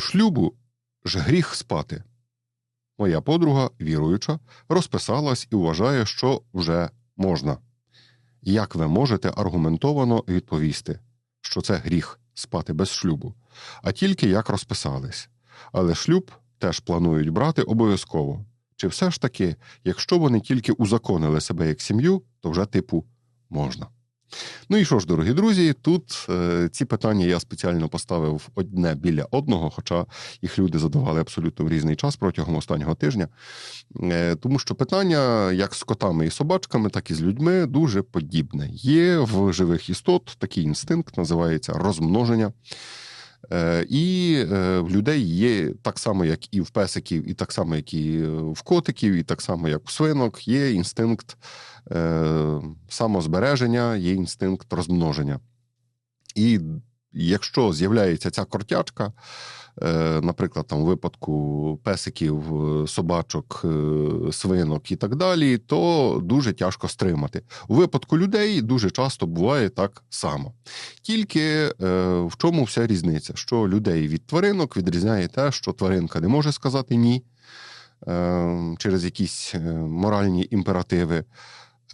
Шлюбу ж гріх спати. Моя подруга, віруюча, розписалась і вважає, що вже можна. Як ви можете аргументовано відповісти, що це гріх спати без шлюбу, а тільки як розписались. Але шлюб теж планують брати обов'язково. Чи все ж таки, якщо вони тільки узаконили себе як сім'ю, то вже типу можна. Ну і що ж, дорогі друзі, тут е, ці питання я спеціально поставив одне біля одного, хоча їх люди задавали абсолютно в різний час протягом останнього тижня. Е, тому що питання як з котами і собачками, так і з людьми дуже подібне. Є в живих істот такий інстинкт, називається розмноження. Е, і е, в людей є так само, як і в песиків, і так само, як і в котиків, і так само, як у свинок, є інстинкт е, самозбереження, є інстинкт розмноження. І якщо з'являється ця кортячка, Е, наприклад, там у випадку песиків, е, собачок, е, свинок і так далі, то дуже тяжко стримати. У випадку людей дуже часто буває так само. Тільки в чому вся різниця? Що людей від тваринок відрізняє те, що тваринка не може сказати ні через якісь моральні імперативи.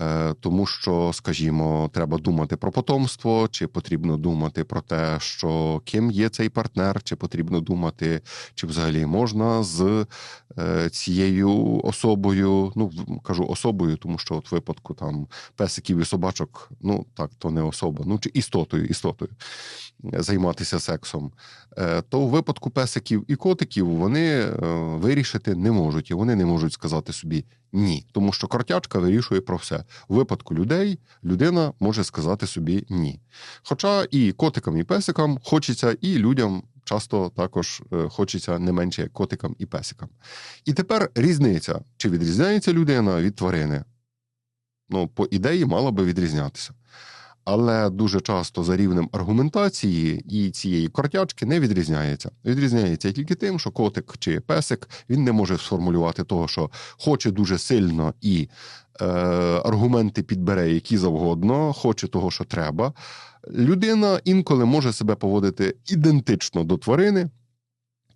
Е, тому що, скажімо, треба думати про потомство, чи потрібно думати про те, що ким є цей партнер, чи потрібно думати, чи взагалі можна з е, цією особою. Ну кажу особою, тому що от випадку там песиків і собачок, ну так, то не особа, ну чи істотою, істотою займатися сексом. Е, то в випадку песиків і котиків вони вирішити не можуть, і вони не можуть сказати собі ні, тому що картячка вирішує про все. У випадку людей людина може сказати собі ні. Хоча і котикам, і песикам хочеться, і людям часто також е, хочеться не менше як котикам і песикам. І тепер різниця: чи відрізняється людина від тварини? Ну, по ідеї, мала би відрізнятися але дуже часто за рівнем аргументації і цієї кортячки не відрізняється. Відрізняється тільки тим, що котик чи песик він не може сформулювати того, що хоче дуже сильно і е, аргументи підбере, які завгодно, хоче того, що треба. Людина інколи може себе поводити ідентично до тварини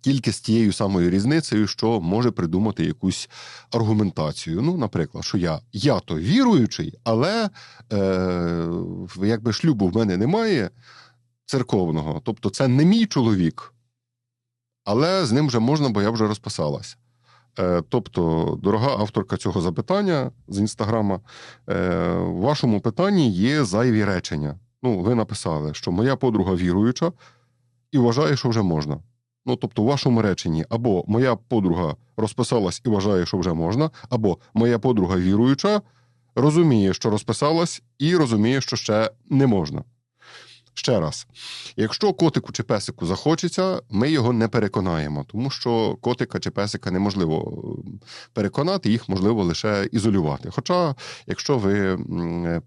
тільки з тією самою різницею, що може придумати якусь аргументацію. Ну, наприклад, що я я то віруючий, але е, якби шлюбу в мене немає церковного, тобто це не мій чоловік, але з ним вже можна, бо я вже розписалася. Е, тобто, дорога авторка цього запитання з інстаграма, е, в вашому питанні є зайві речення. Ну, ви написали, що моя подруга віруюча і вважає, що вже можна. Ну, тобто, в вашому реченні або моя подруга розписалась і вважає, що вже можна, або моя подруга віруюча розуміє, що розписалась, і розуміє, що ще не можна. Ще раз, якщо котику чи песику захочеться, ми його не переконаємо, тому що котика чи песика неможливо переконати, їх можливо лише ізолювати. Хоча, якщо ви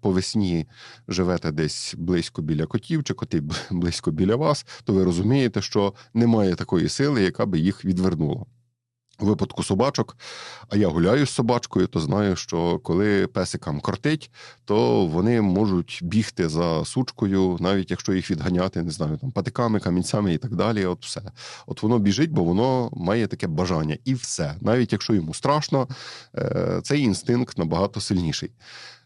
по весні живете десь близько біля котів, чи коти близько біля вас, то ви розумієте, що немає такої сили, яка би їх відвернула. Випадку собачок, а я гуляю з собачкою, то знаю, що коли песикам кортить, то вони можуть бігти за сучкою, навіть якщо їх відганяти, не знаю, там патиками, камінцями і так далі. От все. От воно біжить, бо воно має таке бажання, і все. Навіть якщо йому страшно, е, цей інстинкт набагато сильніший.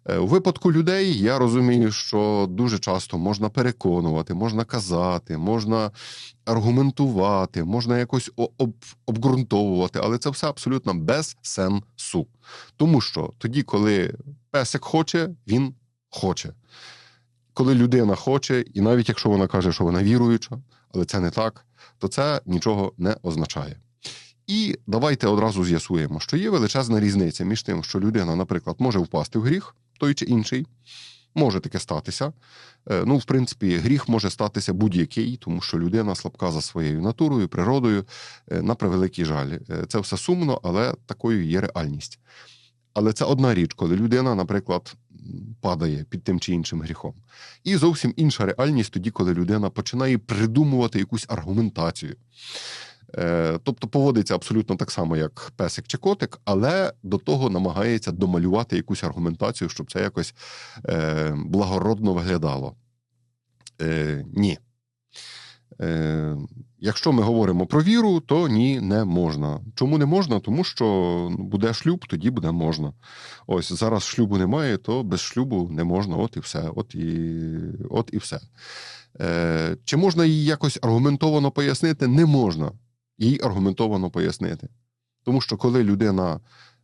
Е, у випадку людей я розумію, що дуже часто можна переконувати, можна казати, можна аргументувати, можна якось об, обґрунтовувати, але це все абсолютно без сенсу. Тому що тоді, коли песик хоче, він хоче. Коли людина хоче, і навіть якщо вона каже, що вона віруюча, але це не так, то це нічого не означає. І давайте одразу з'ясуємо, що є величезна різниця між тим, що людина, наприклад, може впасти в гріх той чи інший. Може таке статися. Е, ну, в принципі, гріх може статися будь-який, тому що людина слабка за своєю натурою, природою, е, на превеликий жаль. Е, це все сумно, але такою є реальність. Але це одна річ, коли людина, наприклад, падає під тим чи іншим гріхом. І зовсім інша реальність тоді, коли людина починає придумувати якусь аргументацію. Е, тобто поводиться абсолютно так само, як песик чи котик, але до того намагається домалювати якусь аргументацію, щоб це якось е, благородно виглядало. Е, Ні. Якщо ми говоримо про віру, то ні, не можна. Чому не можна? Тому що ну, буде шлюб, тоді буде можна. Ось зараз шлюбу немає, то без шлюбу не можна. От і все. От і, от і все. Чи можна її якось аргументовано пояснити? Не можна їй аргументовано пояснити. Тому що коли людина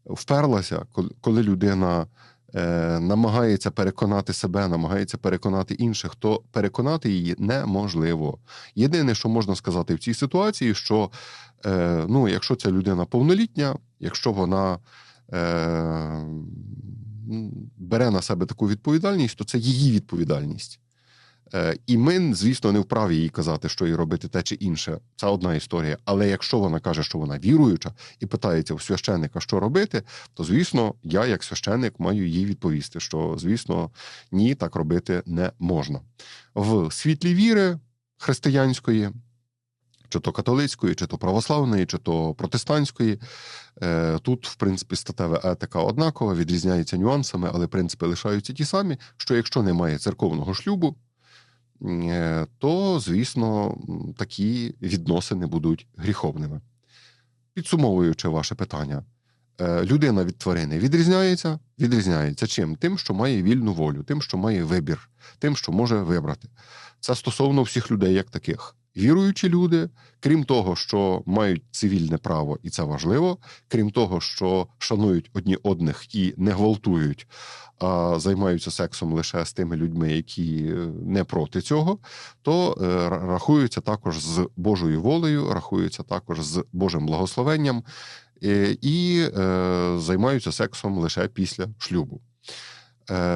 вперлася, коли, людина е, намагається переконати себе, намагається переконати інших, то переконати її неможливо. Єдине, що можна сказати в цій ситуації, що е, ну, якщо ця людина повнолітня, якщо вона е, бере на себе таку відповідальність, то це її відповідальність. Е, І ми, звісно, не вправі їй казати, що їй робити те чи інше. Це одна історія. Але якщо вона каже, що вона віруюча і питається у священника, що робити, то звісно, я, як священник, маю їй відповісти, що звісно, ні, так робити не можна. В світлі віри християнської. Чи то католицької, чи то православної, чи то протестантської. Е, тут, в принципі, статева етика однакова, відрізняється нюансами, але принципи лишаються ті самі: що якщо немає церковного шлюбу, то, звісно, такі відносини будуть гріховними. Підсумовуючи ваше питання, е, людина від тварини відрізняється, відрізняється чим? Тим, що має вільну волю, тим, що має вибір, тим, що може вибрати. Це стосовно всіх людей, як таких. Віруючі люди, крім того, що мають цивільне право, і це важливо, крім того, що шанують одні одних і не гвалтують, а займаються сексом лише з тими людьми, які е, не проти цього, то е, рахуються також з Божою волею, рахуються також з Божим благословенням е, і займаються сексом лише після шлюбу.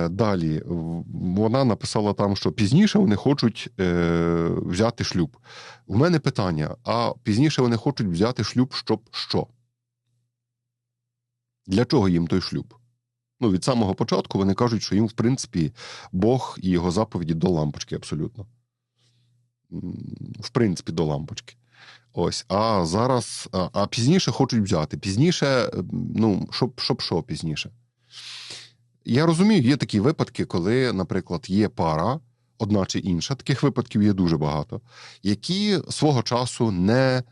Далі вона написала там, що пізніше вони хочуть взяти шлюб. У мене питання: а пізніше вони хочуть взяти шлюб, щоб що? Для чого їм той шлюб? Ну, від самого початку вони кажуть, що їм, в принципі, Бог і його заповіді до лампочки абсолютно. В принципі, до лампочки. Ось. А зараз, а, а пізніше хочуть взяти. Пізніше, ну, щоб щоб що пізніше. Я розумію, є такі випадки, коли, наприклад, є пара, одна чи інша, таких випадків є дуже багато, які свого часу не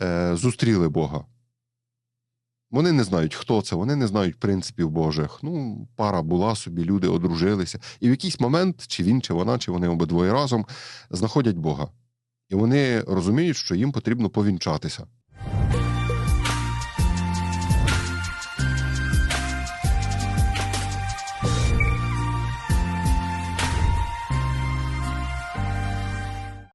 е, зустріли Бога. Вони не знають, хто це, вони не знають принципів Божих. Ну, пара була собі, люди одружилися. І в якийсь момент, чи він, чи вона, чи вони обидвоє разом знаходять Бога. І вони розуміють, що їм потрібно повінчатися.